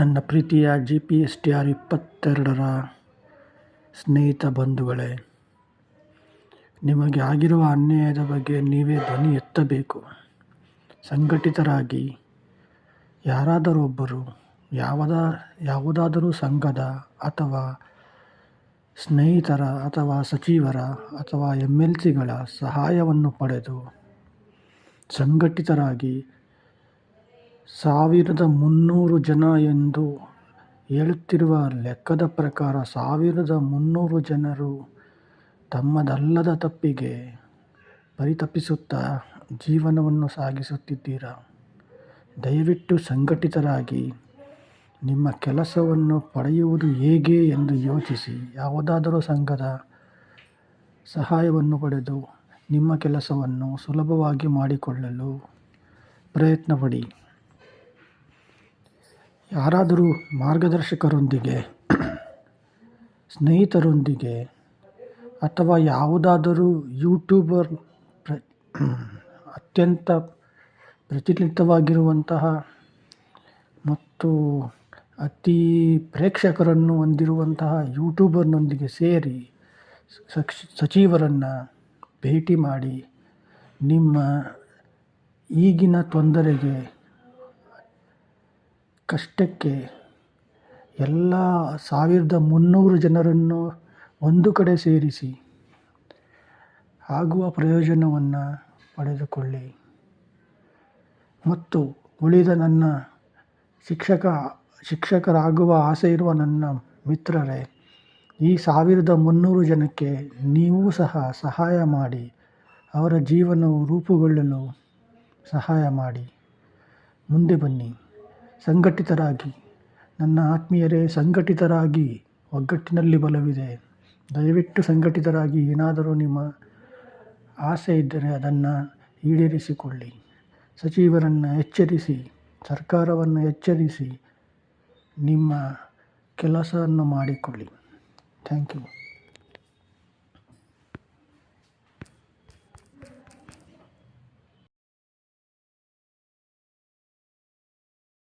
ನನ್ನ ಪ್ರೀತಿಯ G P S T R ಇಪ್ಪತ್ತೆರಡರ ಸ್ನೇಹಿತ ಬಂಧುಗಳೇ, ನಿಮಗೆ ಆಗಿರುವ ಅನ್ಯಾಯದ ಬಗ್ಗೆ ನೀವೇ ಧ್ವನಿ ಎತ್ತಬೇಕು. ಸಂಘಟಿತರಾಗಿ ಯಾರಾದರೂ ಒಬ್ಬರು, ಯಾವುದ, ಯಾವುದಾದರೂ ಸಂಘದ ಅಥವಾ ಸ್ನೇಹಿತರ ಅಥವಾ ಸಚಿವರ ಅಥವಾ ಎಂ ಎಲ್ ಸಿಗಳ ಸಹಾಯವನ್ನು ಪಡೆದು ಸಂಘಟಿತರಾಗಿ ಸಾವಿರದ ಮುನ್ನೂರು ಜನ ಎಂದು ಹೇಳುತ್ತಿರುವ ಲೆಕ್ಕದ ಪ್ರಕಾರ ಸಾವಿರದ ಮುನ್ನೂರು ಜನರು ತಮ್ಮದಲ್ಲದ ತಪ್ಪಿಗೆ ಪರಿತಪಿಸುತ್ತಾ ಜೀವನವನ್ನು ಸಾಗಿಸುತ್ತಿದ್ದೀರಾ? ದಯವಿಟ್ಟು ಸಂಘಟಿತರಾಗಿ ನಿಮ್ಮ ಕೆಲಸವನ್ನು ಪಡೆಯುವುದು ಹೇಗೆ ಎಂದು ಯೋಚಿಸಿ. ಯಾವುದಾದರೂ ಸಂಘದ ಸಹಾಯವನ್ನು ಪಡೆದು ನಿಮ್ಮ ಕೆಲಸವನ್ನು ಸುಲಭವಾಗಿ ಮಾಡಿಕೊಳ್ಳಲು ಪ್ರಯತ್ನಪಡಿ. ಯಾರಾದರೂ ಮಾರ್ಗದರ್ಶಕರೊಂದಿಗೆ, ಸ್ನೇಹಿತರೊಂದಿಗೆ, ಅಥವಾ ಯಾವುದಾದರೂ ಯೂಟ್ಯೂಬರ್ ಪ್ರ, ಅತ್ಯಂತ ಪ್ರಚಲಿತವಾಗಿರುವಂತಹ ಮತ್ತು ಅತಿ ಪ್ರೇಕ್ಷಕರನ್ನು ಹೊಂದಿರುವಂತಹ ಯೂಟ್ಯೂಬರ್ನೊಂದಿಗೆ ಸೇರಿ ಸಕ್ಷ ಸಚಿವರನ್ನು ಭೇಟಿ ಮಾಡಿ ನಿಮ್ಮ ಈಗಿನ ತೊಂದರೆಗೆ ಕಷ್ಟಕ್ಕೆ ಎಲ್ಲ ಸಾವಿರದ ಮುನ್ನೂರು ಜನರನ್ನು ಒಂದು ಕಡೆ ಸೇರಿಸಿ ಆಗುವ ಪ್ರಯೋಜನವನ್ನು ಪಡೆದುಕೊಳ್ಳಿ. ಮತ್ತು ಉಳಿದ ನನ್ನ ಶಿಕ್ಷಕ, ಶಿಕ್ಷಕರಾಗುವ ಆಸೆ ಇರುವ ನನ್ನ ಮಿತ್ರರೇ, ಈ ಸಾವಿರದ ಮುನ್ನೂರು ಜನಕ್ಕೆ ನೀವು ಸಹ ಸಹಾಯ ಮಾಡಿ, ಅವರ ಜೀವನವು ರೂಪುಗೊಳ್ಳಲು ಸಹಾಯ ಮಾಡಿ. ಮುಂದೆ ಬನ್ನಿ. ಸಂಘಟಿತರಾಗಿ. ನನ್ನ ಆತ್ಮೀಯರೇ, ಸಂಘಟಿತರಾಗಿ. ಒಗ್ಗಟ್ಟಿನಲ್ಲಿ ಬಲವಿದೆ. ದಯವಿಟ್ಟು ಸಂಘಟಿತರಾಗಿ ಏನಾದರೂ ನಿಮ್ಮ ಆಸೆ ಇದ್ದರೆ ಅದನ್ನು ಈಡೇರಿಸಿಕೊಳ್ಳಿ. ಸಚಿವರನ್ನು ಎಚ್ಚರಿಸಿ, ಸರ್ಕಾರವನ್ನು ಎಚ್ಚರಿಸಿ ನಿಮ್ಮ ಕೆಲಸವನ್ನು ಮಾಡಿಕೊಳ್ಳಿ. Thank you.